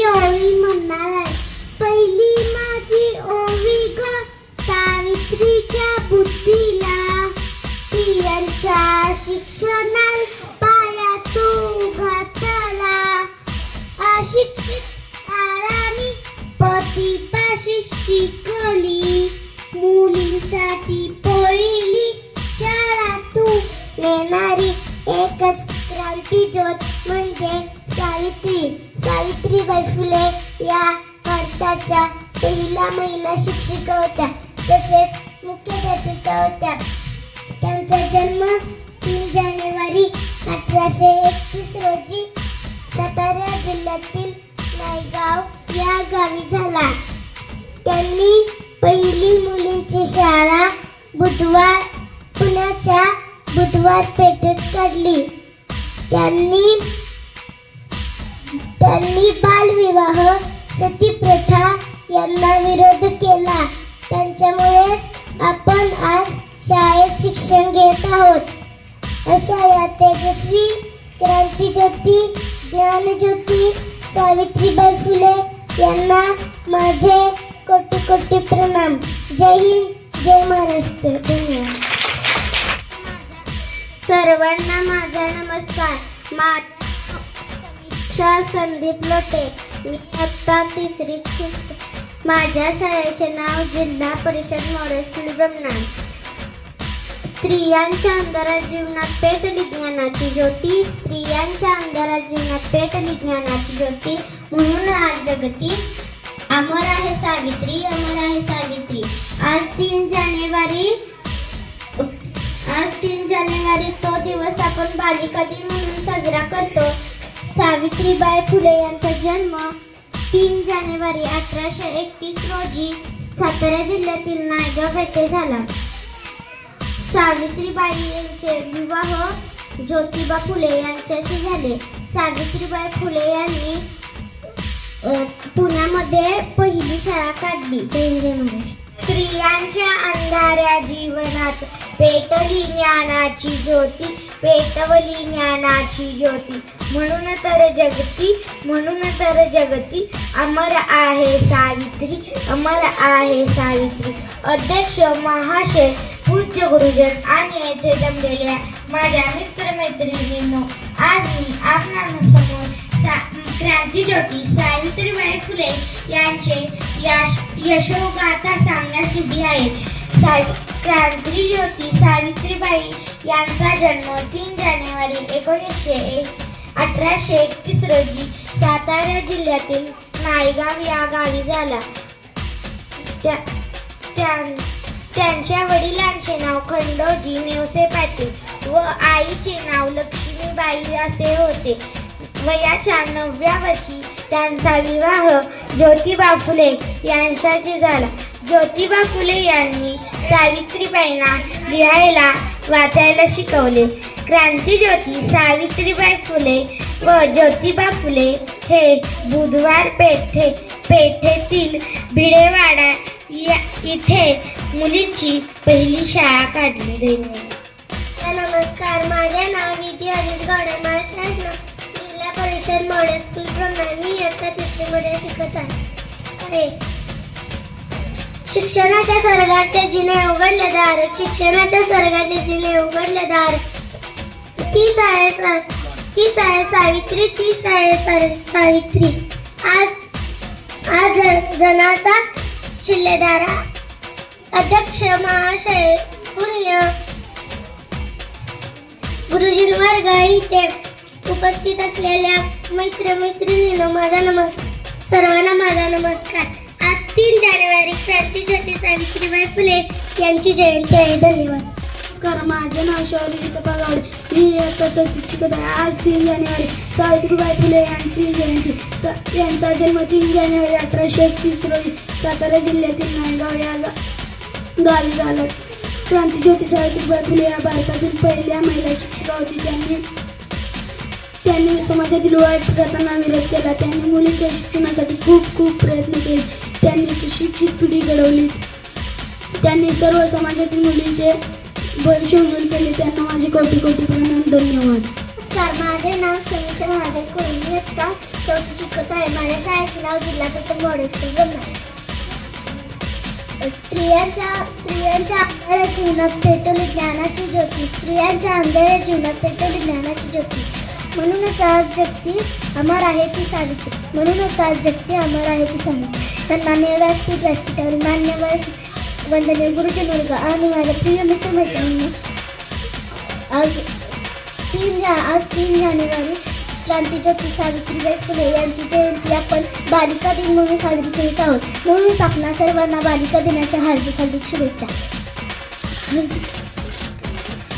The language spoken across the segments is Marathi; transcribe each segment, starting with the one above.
ही ओवी म्हणणार आहे पहिली माझी ओवी ग सावित्रीच्या बुद्धीला तियांच्या शिक्षणात पाया तू घातला अशिक्षित काळाने पतीपाशी शिकली मुलींसाठी पोळीली शाळा तू नेणारी एकच क्रांती ज्योत म्हणजे सावित्री सावित्रीबाई फुले या भारताच्या पहिल्या महिला शिक्षिका होत्या. तसेच मुख्याध्यापिका होत्या. त्यांचा जन्म तीन जानेवारी अठराशे एकतीस रोजी सातारा जिल्ह्यातील नायगाव या गावी झाला. त्यांनी पहिली मुलींची शाळा बुधवार पुण्याच्या बुधवार पेठेत काढली. त्यांनी त्यांनी बालविवाह सती प्रथा यांना विरोध केला. त्यांच्यामुळे आपण आज शाळेत शिक्षण घेत आहोत. अशा या तेजस्वी क्रांतीज्योती ज्ञानज्योती सावित्रीबाई फुले यांना माझे कोटी कोटी प्रणाम. जय हिंद जय महाराष्ट्र. धन्यवाद. सर्वांना माझा नमस्कार. माझा संदीप लोटे. मी आत्ता तिसरीत शिकते माझ्या शाळेचे नाव जिल्हा परिषद मॉडेल स्कूल ब्रह्मनाथ स्त्रियांच्या अंधारात जीवनात पेटली ज्ञानाची ज्योती स्त्रियांच्या अंधारात जीवनात पेटली ज्ञानाची ज्योती. म्हणून आज जगती अमर आहे सावित्री अमर आहे सावित्री. आज तीन जानेवारी आज तीन जानेवारी तो दिवस आपण बालिका दिन म्हणून साजरा करतो. सावित्रीबाई फुले यांचा जन्म तीन जानेवारी अठराशे एकतीस रोजी सातारा जिल्ह्यातील नायगाव येथे झाला. सावित्रीबाई यांचे विवाह ज्योतिबा फुले यांच्याशी झाले. सावित्रीबाई फुले यांनी पुण्यामध्ये पहिली शाळा काढली. त्यांच्यामध्ये स्त्रियांच्या अंधाऱ्या जीवनात पेटली ज्ञानाची ज्योती पेटवली ज्ञानाची ज्योती. म्हणून तर जगती म्हणून तर जगती. अमर आहे सावित्री अमर आहे सावित्री. अध्यक्ष महाशय पूज्य गुरुजन आणि येथे जमलेल्या माझ्या मित्रमैत्रिणींनो आज मी आपणासमोर क्रांतीज्योती सावित्रीबाई फुले यांचे यश यशोगाथा सांगण्यास उभी आहे सा क्रांतीज्योती सावित्रीबाई यांचा जन्म तीन जानेवारी एकोणीसशे एक अठराशे एकतीस रोजी सातारा जिल्ह्यातील नायगाव या गावी झाला. त्या त्यांच्या वडिलांचे नाव खंडोजी नेवसे पाटील व आईचे नाव लक्ष्मीबाई असे होते. वयाच्या नवव्या वर्षी त्यांचा विवाह ज्योतिबा फुले यांच्याशी झाला. ज्योतिबा फुले यांनी सावित्रीबाईंना लिहायला वाचायला शिकवले. क्रांतीज्योती सावित्रीबाई फुले व ज्योतिबा फुले हे बुधवार पेठे पेठेतील भिडेवाडा या इथे मुलींची पहिली शाळा काढली धन्यवाद नमस्कार माझे नाव विधी अनिल गौडे. महाराष्ट्र मॉडेल स्कूल प्रमाणे मी इयत्ता तिसरीमध्ये शिकत आहे. शिक्षणाच्या स्वर्गाचे जिने उघडले दार शिक्षणाच्या स्वर्गाचे जिने उघडले दार. तीच आहे सर तीच आहे सावित्री तीच आहे सर सावित्री. आज आज जनाचा शिल्लेदार अध्यक्ष महाशय पुण्य गुरुजी गाई ते उपस्थित असलेल्या मित्र मैत्रिणीनं माझा नमस् सर्वांना माझा नमस्कार. आज तीन जानेवारी क्रांती ज्योती सावित्रीबाई फुले यांची जयंती आहे. धन्यवाद. नमस्कार माझे नाव शौरी जितपा गावडे मी इयत्ता चौथीत शिकत आहे. आज तीन जानेवारी सावित्रीबाई फुले यांची जयंती. स- यांचा जन्म तीन जानेवारी अठराशे एकतीस रोजी सातारा जिल्ह्यातील नायगाव या गा- गावी झाला. क्रांतीज्योती सावित्रीबाई फुले या भारतातील पहिल्या महिला शिक्षिका होती. त्यांनी त्यांनी समाजातील वाईट प्रथांना विरोध केला. त्यांनी मुलींच्या शिक्षणासाठी खूप खूप प्रयत्न केले. त्यांनी सुशिक्षित पिढी घडवली. त्यांनी सर्व समाजातील मुलींचे भविष्य उज्ज्वल केले. त्यांना माझे कोटी कोटी प्रणाम. धन्यवाद. नमस्कार. माझे नाव समीक्षा महादेव कुरुम का इयत्ता चौथी शिकत आहे. माझ्या शाळेचे नाव जिल्हा परिषद मॉडेल स्कूल ब्रह्मा स्त्रियांच्या स्त्रियांच्या अंधाऱ्या जीवनात पेटवली ज्ञानाची ज्योती. स्त्रियांच्या अंधाऱ्या जीवनात पेटवली ज्ञानाची ज्योती. म्हणूनच आज जगती अमर आहे ती सावित्री म्हणूनच आज जगती अमर आहे ती सावित्री सन्मान्य व्यासपीठ व्यासपीठावर मान्यवर वंदनीय गुरुजन वर्ग आणि माझ्या प्रिय मित्र मैत्रिणी आज तीन जा आज तीन जानेवारी क्रांतीज्योती सावित्रीबाई फुले यांची जयंती आपण बालिका दिन म्हणून साजरी करीत आहोत. म्हणूनच आपणा सर्वांना बालिका दिनाच्या हार्दिक हार्दिक शुभेच्छा.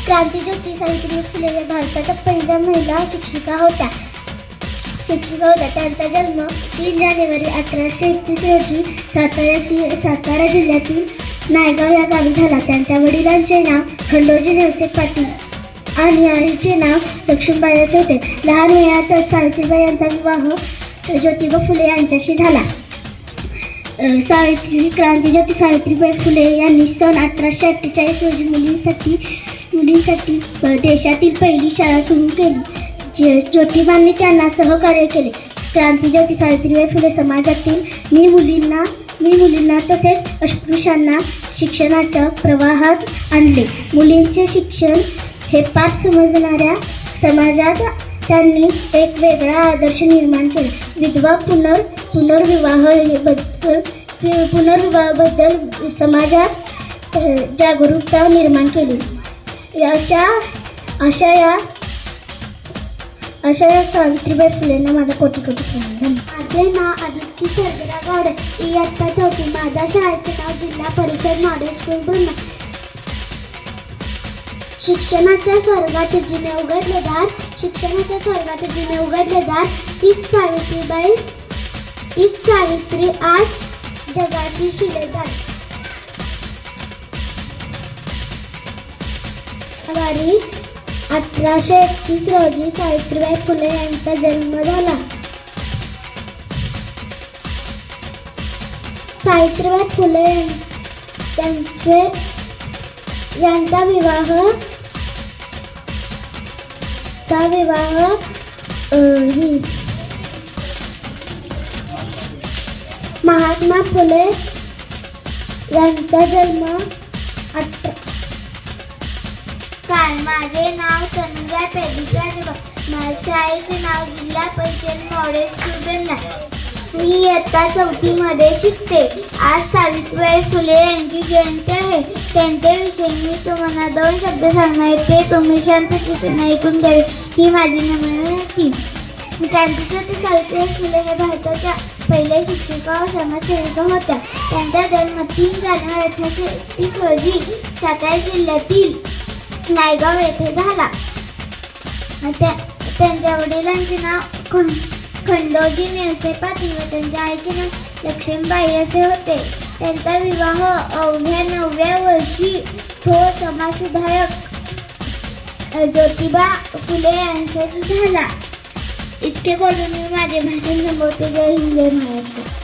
क्रांतीज्योती सावित्रीबाई फुले या भारताच्या पहिल्या महिला शिक्षिका होत्या. शिक्षिका होत्या. त्यांचा जन्म तीन जानेवारी अठराशे एकतीस रोजी साताऱ्यातील सातारा जिल्ह्यातील नायगाव या गावी झाला. त्यांच्या वडिलांचे नाव खंडोजी नेवसे पाटील आणि आईचे नाव लक्ष्मीबाई असे होते. लहान वयातच सावित्रीबाई यांचा विवाह ज्योतिबा फुले यांच्याशी झाला. अ, सावित्री क्रांतीज्योती सावित्रीबाई फुले यांनी सन अठराशे अठ्ठेचाळीस रोजी मुलींसाठी मुलींसाठी देशातील पहिली शाळा सुरू केली. जे ज्योतिबांनी त्यांना सहकार्य केले. क्रांतीज्योती सावित्रीबाई फुले समाजातील मी मुलींना मी मुलींना तसेच अस्पृश्यांना शिक्षणाच्या प्रवाहात आणले. मुलींचे शिक्षण हे पाठ समजणाऱ्या समाजात त्यांनी एक वेगळा आदर्श निर्माण केला. विधवा पुनर् पुनर्विवाहबद्दल पुनर्विवाहाबद्दल समाजात जागरूकता निर्माण केली. अशा अशा या अशा या सावित्रीबाई फुलेंना माझा कोटी कोटी प्रणाम माझे नाव आदित्य सरगरा गावडे. इयत्ता चौथी. माझ्या शाळेचे नाव जिल्हा परिषद मॉडेल स्कूल पूर्ण शिक्षणाच्या स्वर्गाचे जिने उघडले दार. शिक्षणाच्या स्वर्गाचे जिने उघडले दार. तीच सावित्रीबाई तीच सावित्री आज जगाची शिलेदार. जानेवारी अठराशे एकतीस रोजी सावित्रीबाई फुले यांचा जन्म झाला. सावित्रीबाई फुले यां- त्यांचे यांचा विवाह चा विवाह महात्मा फुले यांचा जन्म अठरा काल माझे नाव संजय पेडिका माझ्या शाळेचे नाव जिल्हा परिषद मॉडेल स्टुडंट आहे. मी इयत्ता चौथीमध्ये शिकते. आज सावित्रीबाई फुले यांची जयंती आहे. त्यांच्याविषयी मी तुम्हाला दोन शब्द सांगणार आहे. ते तुम्ही शांत चित्र ऐकून घ्यावे. ही माझी नम्र विनंती. क्रांतीज्योती सावित्रीबाई फुले हे भारताच्या पहिल्या शिक्षिका व समाजसेविका होत्या. त्यांचा जन्म तीन जानेवारी अठराशे एकतीस रोजी सातारा जिल्ह्यातील नायगाव येथे झाला. त्या त्यांच्या वडिलांचे नाव खंडोजी नेवसे पाटील व त्यांच्या आईचे नाव लक्ष्मीबाई असे होते. त्यांचा विवाह अवघ्या नवव्या वर्षी थोर समाजसुधारक ज्योतिबा फुले यांच्याशी झाला. इतके बोलून मी माझे भाषण संपवते. जय हिंद महाराष्ट्र.